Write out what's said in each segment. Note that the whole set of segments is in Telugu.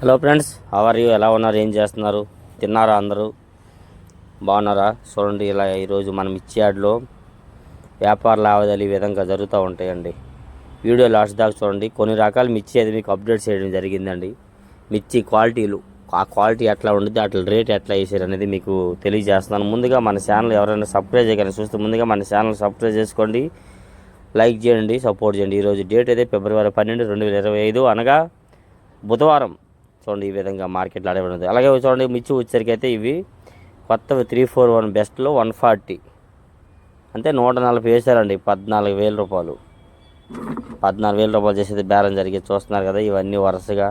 హలో ఫ్రెండ్స్ అవర్ యూ ఎలా ఉన్నారు? ఏం చేస్తున్నారు? తిన్నారా అందరూ? బాగున్నారా? చూడండి ఇలా ఈరోజు మనం ఇచ్చేయాడ్లో వ్యాపార లావాదేవీలు ఈ విధంగా జరుగుతూ ఉంటాయండి. వీడియో లాస్ట్ దాకా చూడండి. కొన్ని రకాల మిర్చి అయితే మీకు అప్డేట్ చేయడం జరిగిందండి. మిర్చి క్వాలిటీలు ఆ క్వాలిటీ ఎట్లా ఉంటుంది అట్లా రేట్ ఎట్లా వేసారు అనేది మీకు తెలియజేస్తున్నాను. ముందుగా మన ఛానల్ ఎవరైనా సబ్స్క్రైబ్ చేయగలని చూస్తే ముందుగా మన ఛానల్ సబ్స్క్రైబ్ చేసుకోండి. లైక్ చేయండి సపోర్ట్ చేయండి. ఈరోజు డేట్ అయితే ఫిబ్రవరి పన్నెండు రెండు వేల ఇరవై ఐదు అనగా బుధవారం. చూడండి ఈ విధంగా మార్కెట్లో ఆడబడింది అలాగే చూడండి మిర్చి వచ్చేసరికి అయితే ఇవి కొత్తవి త్రీ ఫోర్ వన్ బెస్ట్లో వన్ ఫార్టీ. అంటే నూట నలభై వేసారండి పద్నాలుగు వేల రూపాయలు. పద్నాలుగు వేల రూపాయలు చేసేది బ్యాలెన్స్ జరిగి చూస్తున్నారు కదా ఇవన్నీ వరుసగా.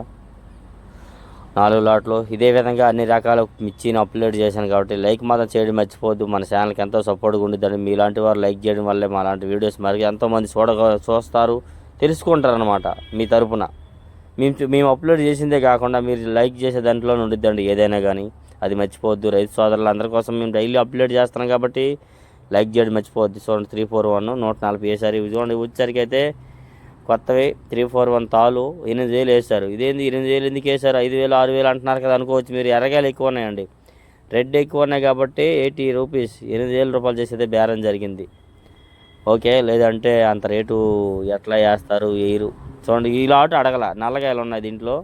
నాలుగు లాట్లు. ఇదే విధంగా అన్ని రకాల మిర్చిని అప్లోడ్ చేశాను కాబట్టి లైక్ మాత్రం చేయడం మర్చిపోద్దు మన ఛానల్కి ఎంతో సపోర్ట్గా ఉండిద్దండి. మీలాంటి వారు లైక్ చేయడం వల్లే మా లాంటి వీడియోస్ మరి ఎంతోమంది చూడ చూస్తారు తెలుసుకుంటారనమాట మీ తరపున. మేము మేము అప్లోడ్ చేసిందే కాకుండా మీరు లైక్ చేసే దాంట్లో ఉండిద్దండి ఏదైనా కానీ అది మర్చిపోవద్దు. రైతు సోదరులు అందరి కోసం మేము డైలీ అప్లోడ్ చేస్తున్నాం కాబట్టి లైక్ చేయడం మర్చిపోవద్దు. చూడండి త్రీ ఫోర్ వన్ నూట నలభై వేసారు చూడండి వచ్చేసరికి అయితే కొత్తవి. త్రీ ఫోర్ వన్ తాలు ఎనిమిది వేలు వేశారు. ఇదేంది ఎనిమిది వేలు ఎందుకు వేశారు? ఐదు వేలు ఆరు వేలు అంటున్నారు కదా అనుకోవచ్చు మీరు. ఎర్రగాయలు ఎక్కువ ఉన్నాయండి. రెడ్ ఎక్కువ ఉన్నాయి కాబట్టి ఎయిటీ రూపీస్ ఎనిమిది వేల రూపాయలు చేసేదే బేరం జరిగింది. ఓకే లేదంటే అంత రేటు ఎట్లా వేస్తారు వేయరు. చూడండి ఈ లాట్ అడగల. నల్లగాయలు ఉన్నాయి దీంట్లో.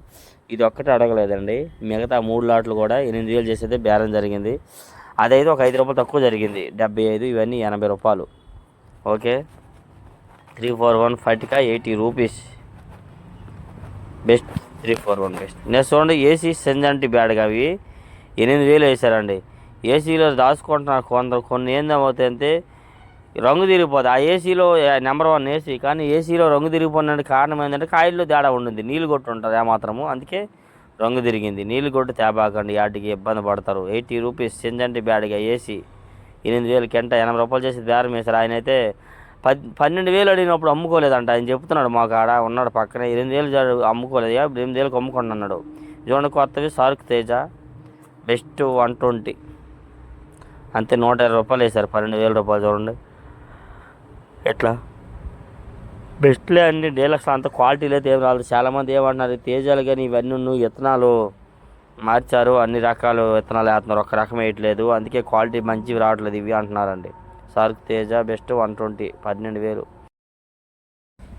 ఇది ఒక్కటి అడగలేదండి. మిగతా మూడు లాట్లు కూడా ఎనిమిది వేలు చేసేదే బేరం జరిగింది. అదైతే ఒక ఐదు రూపాయలు తక్కువ జరిగింది. డెబ్బై ఐదు ఇవన్నీ ఎనభై రూపాయలు. Okay. Three four one ఫైవ్కా eighty rupees. Best. Three four one best. Next చూడండి ఏసీ సెంజంటి బ్యాడ్గా అవి ఎనిమిది వేలు వేశారండి. ఏసీలో దాచుకుంటున్నారు కొందరు. కొన్ని ఏందవుతాయంటే రంగు తిరిగిపోతుంది ఆ ఏసీలో నెంబర్ వన్ ఏసీ కానీ ఏసీలో రంగు తిరిగిపోయిన కారణం ఏంటంటే కాయల్లో తేడా ఉండింది. నీళ్ళు కొట్టు ఉంటుంది ఏమాత్రము. అందుకే రంగు తిరిగింది. నీళ్ళు కొట్టు తేపాకండి వాటికి ఇబ్బంది పడతారు. ఎయిటీ రూపీస్ సెంజంటి బ్యాడ్గా ఏసీ ఎనిమిది వేలు కెంట ఎనభై రూపాయలు చేసి బేరం వేశారు. ఆయన అయితే పద్ పన్నెండు వేలు అడిగినప్పుడు అమ్ముకోలేదంట. ఆయన చెప్తున్నాడు మాకు ఆడ ఉన్నాడు పక్కనే ఎనిమిది వేలు అమ్ముకోలేదు. ఎనిమిది వేలకు అమ్ముకోండి అన్నాడు. చూడండి కొత్తవి సార్క్ తేజ. Best one twenty. అంతే నూట ఇరవై రూపాయలు వేశారు. పన్నెండు వేల రూపాయలు చూడండి. ఎట్లా? బెస్ట్లే అండి డీలక్స్ అంత క్వాలిటీ అయితే ఏం రాలేదు. చాలామంది ఏమంటున్నారు తేజాలు కానీ ఇవన్నీ నువ్వు విత్తనాలు మార్చారు అన్ని రకాలు విత్తనాలు వేస్తున్నారు. ఒక రకం వేయట్లేదు. అందుకే క్వాలిటీ మంచివి రావట్లేదు ఇవి అంటున్నారండి. సార్క్ తేజ బెస్ట్ వన్ ట్వంటీ పన్నెండు వేలు.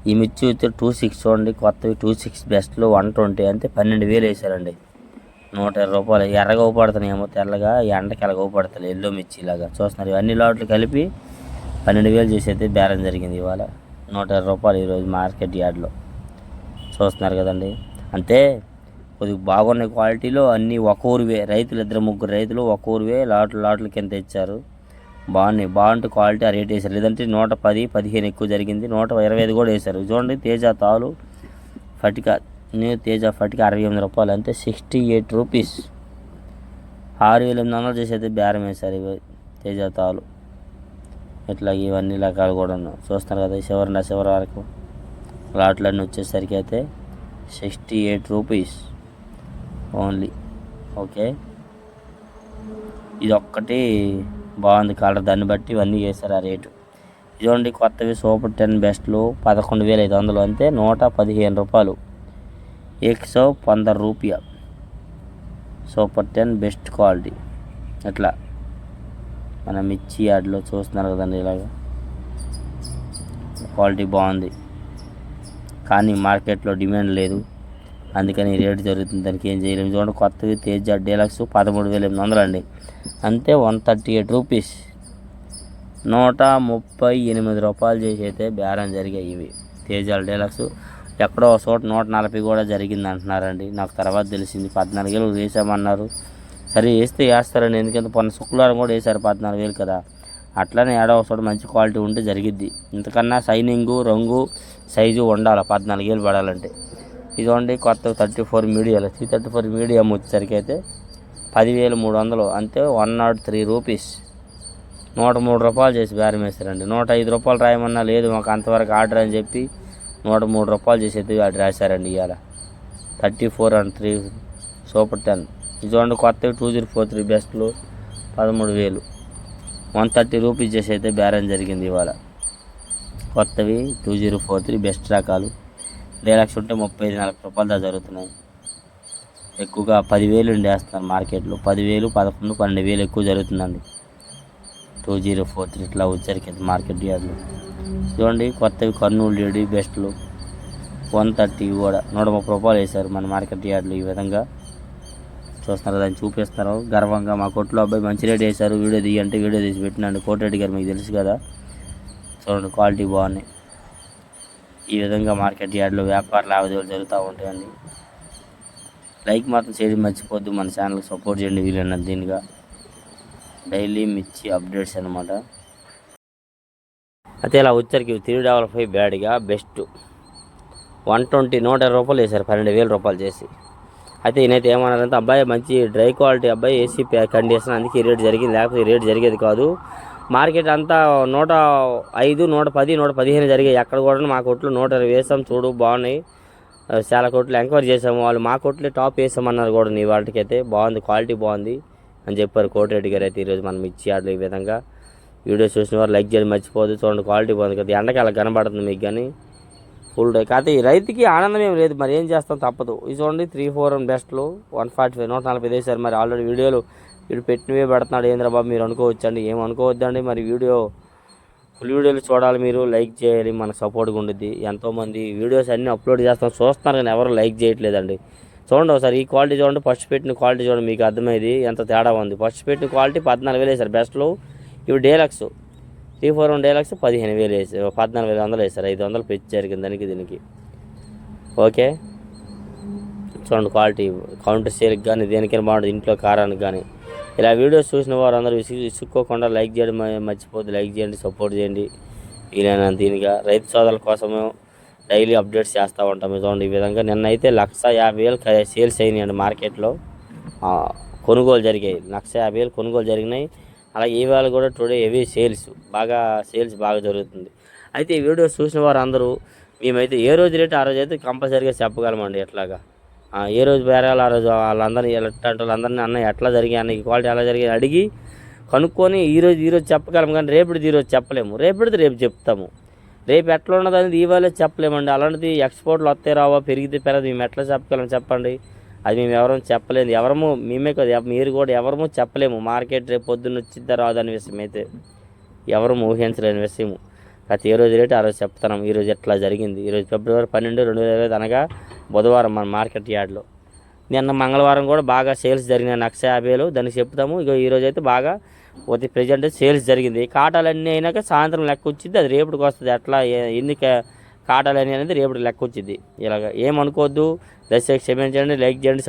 ఈ మిర్చి వచ్చి టూ సిక్స్ చూడండి కొత్తవి టూ సిక్స్ బెస్ట్లో వన్ ట్వంటీ అంటే పన్నెండు వేలు వేసారండి. నూట ఇరవై రూపాయలు. ఎర్రగా ఏమో తెల్లగా ఎండకి ఎలాగ ఊపడతాయి ఎల్లో మిర్చి ఇలాగా చూస్తున్నారు ఇవన్నీ లాట్లు కలిపి పన్నెండు వేలు చేసేది బేరం జరిగింది ఇవాళ. నూట ఇరవై రూపాయలు ఈరోజు మార్కెట్ యార్డ్లో. చూస్తున్నారు కదండి. అంతే కొద్దిగా బాగున్న క్వాలిటీలో. అన్నీ ఒక ఊరివే. రైతులు ఇద్దరు ముగ్గురు రైతులు ఒక ఊరివే లాట్లు లాట్ల కింద తెచ్చారు బాగున్నాయి. బాగుంటే క్వాలిటీ ఆ రేట్ వేశారు లేదంటే నూట పది పదిహేను ఎక్కువ జరిగింది. నూట ఇరవై ఐదు కూడా వేశారు చూడండి తేజ తాలు ఫటిక. న్యూ తేజ ఫటిక అరవై ఎనిమిది రూపాయలు. అంటే సిక్స్టీ ఎయిట్ రూపీస్. ఆరు వేల ఎనిమిది వందలు చేసేది బేరం వేశారు ఇవి తేజ తాలు. ఇట్లా ఇవన్నీ రకాలు కూడా చూస్తున్నారు కదా చివరి నా చివరి వరకు. లాట్లన్నీ వచ్చేసరికి అయితే sixty eight rupees only. Okay? ఇది ఒక్కటి బాగుంది కలర్. దాన్ని బట్టి ఇవన్నీ చేశారు ఆ రేటు. ఇదిగోండి కొత్తవి సూపర్ టెన్ బెస్ట్లు పదకొండు వేల ఐదు వందలు. అంతే నూట పదిహేను రూపాయలు. ఎక్సో పంద రూపాయ సూపర్ టెన్ బెస్ట్ క్వాలిటీ. అట్లా. మన మిర్చి యాడ్లో చూస్తున్నారు కదండి ఇలాగా. క్వాలిటీ బాగుంది. కానీ మార్కెట్లో డిమాండ్ లేదు. అందుకని రేటు జరుగుతుంది. దానికి ఏం చేయలేము చూడండి కొత్తవి తేజ డీలక్స్ పదమూడు వేల ఎనిమిది వందలు అండి. అంతే వన్ థర్టీ ఎయిట్ రూపీస్. నూట ముప్పై ఎనిమిది రూపాయలు చేసి అయితే బేరం జరిగాయి ఇవి. తేజాల డీలక్స్ ఎక్కడో ఒక చోట నూట నలభై కూడా జరిగింది అంటున్నారండి నాకు తర్వాత తెలిసింది. పద్నాలుగు వేలు వేసామన్నారు. సరే వేస్తే వేస్తారండి ఎందుకంటే పొన్న శుక్రవారం కూడా వేశారు పద్నాలుగు వేలు కదా. అట్లనే ఏడవ చోట మంచి క్వాలిటీ ఉంటే జరిగిద్ది. ఇంతకన్నా షైనింగు రంగు సైజు ఉండాలి పద్నాలుగు వేలు పడాలంటే. ఇదిగోండి కొత్త థర్టీ ఫోర్ మీడియాలో. త్రీ థర్టీ ఫోర్ మీడియం వచ్చేసరికి అయితే పదివేలు మూడు వందలు. అంతే వన్ నాట్ త్రీ రూపీస్. నూట మూడు రూపాయలు చేసి బేరం వేస్తారండి నూట ఐదు రూపాయలు రాయమన్నా లేదు మాకు అంతవరకు ఆర్డర్ అని చెప్పి నూట మూడు రూపాయలు చేసేది అది రాశారండి ఇవాళ thirty four and three super ten. చూడండి కొత్తవి టూ జీరో ఫోర్ త్రీ బెస్ట్లు పదమూడు వేలు. వన్ థర్టీ రూపీస్ చేసి అయితే బేరం జరిగింది ఇవాళ. కొత్తవి two zero four three best రకాలు. డీలక్స్ ఉంటే ముప్పై ఐదు నలభై రూపాయలు దాకా జరుగుతున్నాయి. ఎక్కువగా పదివేలు ఉండి వేస్తున్నారు మార్కెట్లో. పదివేలు పదకొండు పన్నెండు వేలు ఎక్కువ జరుగుతుందండి. టూ జీరో ఫోర్ త్రీ ఇట్లా వచ్చరికి మార్కెట్ యార్డ్లు. చూడండి కొత్తవి కర్నూలు డేడి బెస్ట్లు. వన్ థర్టీ కూడా నూట ముప్పై రూపాయలు వేశారు మన మార్కెట్ యార్డ్లు ఈ విధంగా. చూస్తున్నారు దాన్ని చూపిస్తారు గర్వంగా మా కొట్లో అబ్బాయి మంచి రేట్ వేశారు. వీడియో తీయంటే వీడియో తీసి పెట్టినాడు. కోటరెడ్డి గారు మీకు తెలుసు కదా. చూడండి క్వాలిటీ బాగున్నాయి. ఈ విధంగా మార్కెట్ యార్డ్లో వ్యాపార లావాదేవీలు జరుగుతూ ఉంటాయండి. లైక్ మాత్రం చేయడం మర్చిపోద్దు మన ఛానల్కి సపోర్ట్ చేయండి వీలైనంత దీనిగా. డైలీ మిర్చి అప్డేట్స్ అనమాట అయితే ఇలా వచ్చరికి త్రీ డబల్ ఫైవ్ బ్యాడ్గా బెస్ట్. వన్ ట్వంటీ నూట ఇరవై రూపాయలు వేశారు. పన్నెండు వేల రూపాయలు చేసి. అయితే ఈయనైతే ఏమన్నారంటే అబ్బాయి మంచి డ్రై క్వాలిటీ అబ్బాయి ఏసీ కండిషన్ అందుకే ఈ రేట్ జరిగింది. లేకపోతే ఈ రేట్ జరిగేది కాదు. మార్కెట్ అంతా నూట ఐదు నూట పది నూట పదిహేను జరిగాయి. ఎక్కడ కూడా మా కొట్లు నూట ఇరవై వేసాం. చూడు బాగున్నాయి. చాలా కొట్లు ఎంక్వైరీ చేసాము వాళ్ళు మా కొట్లే టాప్ వేసామన్నారు కూడా నీ వాళ్ళకి అయితే బాగుంది క్వాలిటీ బాగుంది అని చెప్పారు కోటిరెడ్డి గారు. అయితే ఈరోజు మనం ఇచ్చి ఆటలు ఈ విధంగా. వీడియో చూసిన వారు లైక్ చేయడం మర్చిపోదు చూడండి క్వాలిటీ బాగుంది కదా. ఎండకి అలా కనబడుతుంది మీకు కానీ. ఫుల్ డే కాకపోతే ఈ రైతుకి ఆనందం ఏం లేదు. మరి ఏం చేస్తాం? తప్పదు. ఇది చూడండి త్రీ ఫోర్ అండ్ బెస్ట్లో వన్ ఫార్టీ ఫైవ్ నూట నలభై వేసారు మరి ఆల్రెడీ వీడియోలు వీడు పెట్టినవే పెడుతున్నాడు. ఏంద్రా బాబు మీరు అనుకోవచ్చండి. ఏం అనుకోవద్దండి? మరి వీడియో ఫుల్ వీడియోలు చూడాలి మీరు. లైక్ చేయాలి. మనకు సపోర్ట్గా ఉండిద్ది. ఎంతోమంది వీడియోస్ అన్నీ అప్లోడ్ చేస్తాం. చూస్తున్నారు కానీ ఎవరు లైక్ చేయట్లేదండి. చూడండి ఒకసారి ఈ క్వాలిటీ చూడండి. ఫస్ట్ పెట్టిన క్వాలిటీ చూడండి. మీకు అర్థమైంది. ఎంత తేడా ఉంది. ఫస్ట్ పెట్టిన క్వాలిటీ పద్నాలుగు వేలు వేశారు. బెస్ట్లో ఇవి deluxe three four one dialogues పదిహేను వేలు వేసి పద్నాలుగు వేల వందలు వేశారు. ఐదు వందలు పెంచారు కింద దానికి దీనికి. ఓకే? చూడండి క్వాలిటీ కౌంటర్ సేల్కి కానీ దేనికైనా బాగుంటుంది. ఇంట్లో కారానికి కానీ. ఇలా వీడియోస్ చూసిన వారు అందరూ విసుగు విసుక్కోకుండా లైక్ చేయడం మర్చిపోద్దు లైక్ చేయండి సపోర్ట్ చేయండి. వీలైనంత దీనిగా. రైతు సోదరుల కోసము డైలీ అప్డేట్స్ చేస్తూ ఉంటాం. చూడండి ఈ విధంగా నిన్న అయితే లక్ష యాభై వేలు సేల్స్ అయినాయండి మార్కెట్లో. కొనుగోలు జరిగాయి. లక్ష యాభై వేలు కొనుగోలు జరిగినాయి. అలాగే ఈవేళ కూడా టుడే హెవీ సేల్స్ బాగా సేల్స్ బాగా జరుగుతుంది. అయితే ఈ వీడియోస్ చూసిన వారు అందరూ మేమైతే ఏ రోజు రేటు ఆ రోజు అయితే కంపల్సరీగా చెప్పగలమండి ఎట్లాగా. ఏ రోజు బేరాలు ఆ రోజు వాళ్ళందరినీ ఎట్లాంటి వాళ్ళందరినీ అన్న ఎట్లా జరిగాయి అన్న క్వాలిటీ ఎలా జరిగాయి అడిగి కనుక్కొని ఈరోజు ఈరోజు ఈ రోజు చెప్పగలం కానీ రేపటిది ఈరోజు చెప్పలేము. రేపటిది రేపు చెప్తాము. రేపు ఎట్లా ఉన్నది అనేది ఇవాళ చెప్పలేమండి. అలాంటిది ఎక్స్పోర్ట్లు వస్తాయి రావా పెరిగితే పెరగదు. మేము ఎట్లా చెప్పగలం చెప్పండి? అది మేము ఎవరూ చెప్పలేదు ఎవరము మేమే కదా మీరు కూడా ఎవరము చెప్పలేము. మార్కెట్ రేపు పొద్దున్న వచ్చిద్దా రాదు అనే విషయం అయితే ఎవరు ఊహించలేని విషయము. ప్రతి ఏ రోజు రేటు ఆ రోజు చెప్తున్నాం. ఈరోజు ఎట్లా జరిగింది? ఈరోజు ఫిబ్రవరి పన్నెండు రెండు వేల ఇరవై అనగా బుధవారం మన మార్కెట్ యార్డ్లో. నిన్న మంగళవారం కూడా బాగా సేల్స్ జరిగినాయి. లక్ష యాభైలు దానికి చెప్తాము. ఇక ఈరోజు అయితే బాగా ప్రతి ప్రజెంట్ సేల్స్ జరిగింది. కాటాలన్నీ అయినాక సాయంత్రం లెక్క వచ్చింది. అది రేపటికి వస్తుంది. ఎట్లా ఎందుకు కాటాలని అనేది రేపటి లెక్క వచ్చింది. ఇలాగ ఏమనుకోవద్దు. దయచేసి క్షమించండి లైక్ చేయండి